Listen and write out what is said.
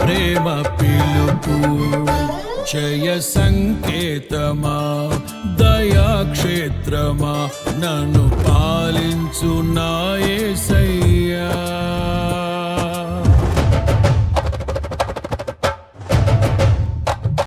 ప్రేమ పిలుపు జయ సంకేతమా దయాక్షేత్రమా నన్ను పాలించు నా